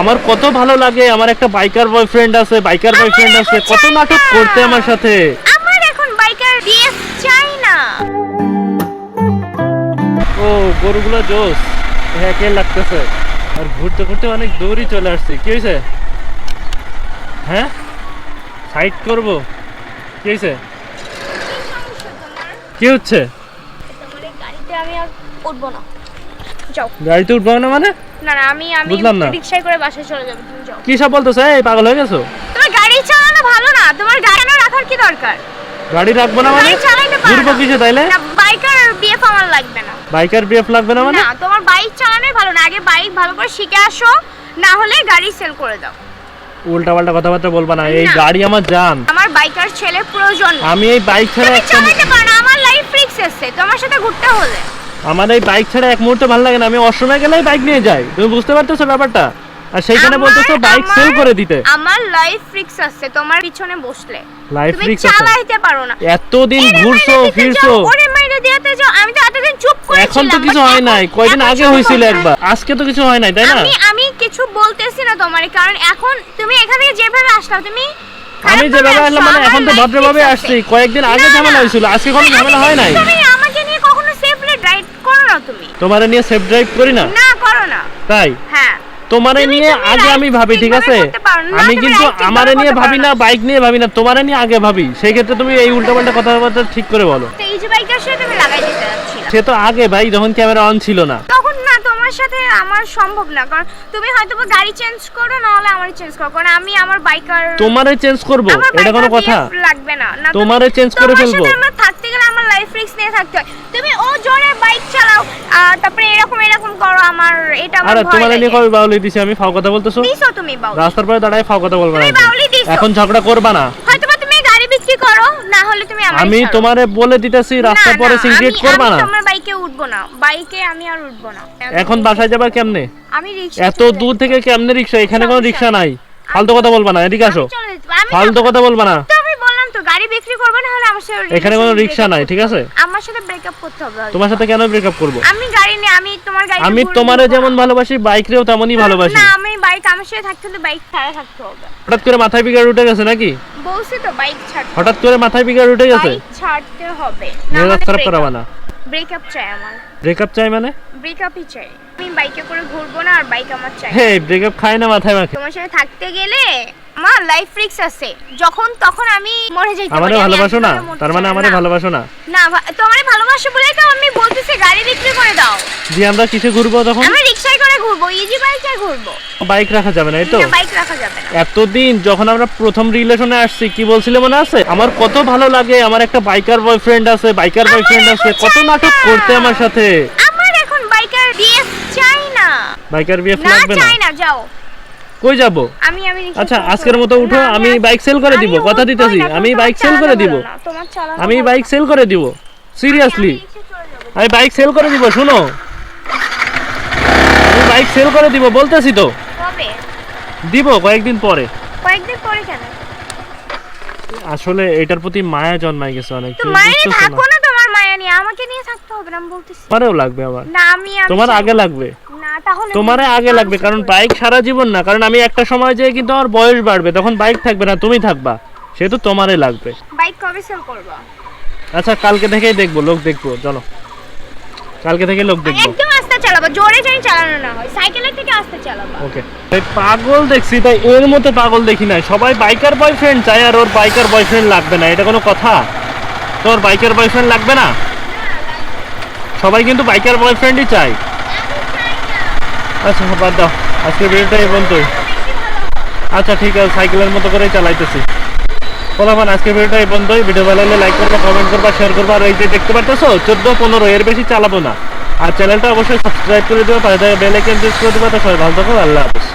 আমার কত ভালো লাগে আমার একটা বাইকার বয়ফ্রেন্ড আছে বাইকার বয়ফ্রেন্ড আছে কত নাটক। করতে আমার সাথে। আমার এখন বাইকার বিএফ চাই না। ও গরুগুলো জোস হ্যাঁ লাগতেছে। আর ঘুরতে ঘুরতে অনেক দূরই চলে আসছি। কি হয়েছে হ্যাঁ? সাইড করব? কি হয়েছে কি হচ্ছে? তোমার গাড়িতে আমি আর উঠবো না। যাও। গাড়িতে উঠবো না মানে? না না আমি আমি বুঝলাম না। রিক্সায় করে বাসায় চলে যাব তুমি যাও। কি সব বলতেছে? এই পাগল হয়ে গেছো? তোমার গাড়ি চালানো ভালো না তোমার গাড়ি না রাখার কি দরকার? গাড়ি রাখব না মানে? ঘুরবো। কিসে তাইলে? না বাইকার বিএফ আমার লাগবে না। বাইকার বিএফ লাগবে না মানে? না তোমার বাইক চালানোই ভালো না আগে বাইক ভালো করে শিখে আসো না হলে গাড়ি সেল করে দাও। উল্টা পাল্টা কথাবার্তা বলবা না এই গাড়ি আমার জান। আমার বাইকার ছেলে প্রয়োজন আমি এই বাইক ছাড়া চালাতে পারো আমার লাইফ রিক্স আছে তোমার সাথে ঘুরতে হলে। আমার এই বাইক ছাড়া এক মুহূর্তে ভালো লাগে না। আমি অসময় গেলেই বাইক নিয়ে যাই। তুমি বুঝতে পারতেছো ব্যাপারটা? আর সেইখানে বলতেছো বাইক সেল করে দিতে। আমার লাইফ রিক্স আছে তোমার পিছনে বসলে। লাইফ তুমি রিক্স আছে। চালাইতে পারো না। এতদিন ঘুরছো ফিরছো। ওরে মাইরে দিতে যাও। আমি তো এতদিন চুপ করে এখন তো কিছু হয় নাই। কয়দিন আগে হয়েছিল একবার। আজকে তো কিছু হয় নাই তাই না? আমি আমি কিছু বলতেছি না তোমার কারণ এখন তুমি এখান থেকে যেভাবে আসলাও তুমি আমি যেভাবে আসলাম মানে এখন তো ভদ্রভাবে। আসছি। কয়েকদিন আগে ঝামেলা হয়েছিল আজকে কোনো ঝামেলা হয় নাই তুমি আমাকে নিয়ে কখনো সেফলি ড্রাইভ করো না তুমি তোমারে নিয়ে সেফ ড্রাইভ করি না? না করো না। তাই? হ্যাঁ। তোমারে নিয়ে আগে আমি ভাবি ঠিক আছে? আমি কিন্তু আমারে নিয়ে ভাবি না। বাইক নিয়ে ভাবি না তোমারে নিয়ে আগে ভাবি। সেই ক্ষেত্রে তুমি এই উল্টাপাল্টা কথাবার্তা ঠিক করে বলো। এই যে বাইকটার সাথে তুমি লাগাই দিতে সে তো আগে ভাই যখন ক্যামেরা অন ছিল না। তখন না তোমার সাথে আমার সম্ভব না কারণ তুমি হয়তো গাড়ি চেঞ্জ করো না হলে আমার চেঞ্জ করো কারণ আমি আমার বাইকার তোমারে চেঞ্জ করব এটা কোনো কথা। লাগবে না। তোমারে চেঞ্জ করে ফেলব সাথে আমার থাকতে গেলে আমার লাইফ রিস্ক নিয়ে থাকতে হয়। তুমি ও জোরে বাইক চালাও আর তারপরে এরকম এরকম করো আমার এটা আমার আরে তোমারে নিয়ে কবে বাউলি দিছি? আমি ফাও কথা বলতেছো? দিছো তুমি বাউ রাস্তার পরে দাঁড়ায় ফাও কথা বলবা না তুমি বাউলি দিছো। এখন ঝগড়া করবা না। হয়তো তুমি গাড়ি বিক্রি করো না হলে তুমি আমার আমি তোমারে বলে দিতেছি রাস্তার পরে সিগারেট করবা না। তোমার বাইকে উঠবো না। বাইকে আমি আর উঠবো না। এখন বাসায় যাবা কেমনে? আমি রিক্সা এত দূর থেকে কেমনে রিক্সা এখানে কোনো রিক্সা নাই। ফালতু কথা বলবা না এদিকে আসো। ফালতু কথা বলবা না তো আমি বললাম তো গাড়ি বিক্রি করব না হলে আমার সাথে এখানে কোনো রিক্সা নাই ঠিক আছে? আমার সাথে ব্রেকআপ করতে হবে তোমার সাথে কেন ব্রেকআপ করব? আমি গাড়ি নিয়ে আমি তোমার গাড়ি আমি তোমারে যেমন ভালোবাসি বাইকরেও তেমনই ভালোবাসি। না আমি বাইক আমার সাথে থাকতে হলে বাইক ছাড়া থাকতে হবে। হঠাৎ করে মাথায় বিগার উঠে গেছে নাকি? বলছি তো বাইক ছাড়তে হঠাৎ করে মাথায় বিগার উঠে গেছে? বাইক ছাড়তে হবে। মেজাজ খারাপ করাবা না ব্রেকআপ চাই আমার। ব্রেকআপ চাই মানে? ব্রেকআপই চাই। আমি বাইকে করে ঘুরবো না আর বাইক আমার চাই। হে ব্রেকআপ খায় না মাথায় মাখে তোমার সাথে থাকতে গেলে আমার লাইফ রিস্ক আছে। যখন তখন আমি মরে যাইতে পারি আমারে ভালোবাসো না? তার মানে আমারে। ভালোবাসো না? না তোমারে ভালোবাসো বলে তো আমি বলতেছি গাড়ি বিক্রি করে দাও। যে আমরা কিসে ঘুরবো তখন? আমি রিক্সায় করে ঘুরবো ইজি বাইকে ঘুরবো। বাইক রাখা যাবে না এই তো? বাইক রাখা যাবে না। এতদিন যখন আমরা প্রথম রিলেশনে আসছি কি বলছিলে মনে আছে? আমার কত ভালো লাগে আমার একটা বাইকার বয়ফ্রেন্ড আছে বাইকার বয়ফ্রেন্ড আছে কত নাটক করতে আমার সাথে। আমার এখন বাইকার বিএফ চাই না। বাইকার বিএফ লাগবে না? চাই না যাও। কই যাব? আমি আমি আচ্ছা আজকের মতো। উঠো আমি বাইক সেল করে দিব কথা দিতেছি আমি বাইক সেল করে দিব। আমি বাইক সেল করে দিব সিরিয়াসলি আমি বাইক সেল করে দিব শুনো। আমি বাইক সেল করে দিব বলতেছি তো। দিব কয়েকদিন পরে। কয়েকদিন পরে কেন? আসলে এটার প্রতি মায়া জন্মাই গেছে অনেক তো মায়ের থাকো না তোমার মায়া নিয়ে আমাকে নিয়ে থাকতে হবে না আমি বলতেছি। তোমারও লাগবে আমার না আমি তোমার আগে লাগবে। তোমারে আগে লাগবে কারণ বাইক সারা জীবন না। কারণ আমি একটা সময় যেয়ে কিন্তু আমার বয়স বাড়বে তখন বাইক থাকবে না তুমি থাকবা। সেহেতু তোমারই লাগবে। বাইক কবে সেল করবা? আচ্ছা কালকে থেকেই দেখব লোক দেখব চলো। কালকে থেকে লোক দেখব। একদম আস্তে চালাবা জোরে জানি চালানো না হয় সাইকেলের থেকে আস্তে চালাবা। ওকে। তাই পাগল দেখছি তাই এর মতো পাগল দেখি নাই। সবাই বাইকার বয়ফ্রেন্ড চাই আর ওর বাইকার বয়ফ্রেন্ড লাগবে না এটা কোনো কথা? তোর বাইকার বয়ফ্রেন্ড লাগবে না? সবাই কিন্তু বাইকার বয়ফ্রেন্ডই চাই আচ্ছা বাদ দাও। আজকে ভিডিওটা এই পর্যন্তই। আচ্ছা ঠিক আছে, সাইকেলের মতো করেই চালাইতেছি। বলাবান আজকে ভিডিওটা এই পর্যন্তই। ভিডিও ভালো লাগলে লাইক করবা কমেন্ট করবা শেয়ার করবা। আর এই যে দেখতে পারতেছো, চোদ্দ, পনেরো, এর বেশি চালাবো না। আর চ্যানেলটা অবশ্যই সাবস্ক্রাইব করে দেবো পাশে বেল আইকন করে দেবো। তো সবাই ভালো থাকো, আল্লাহ হাফেজ।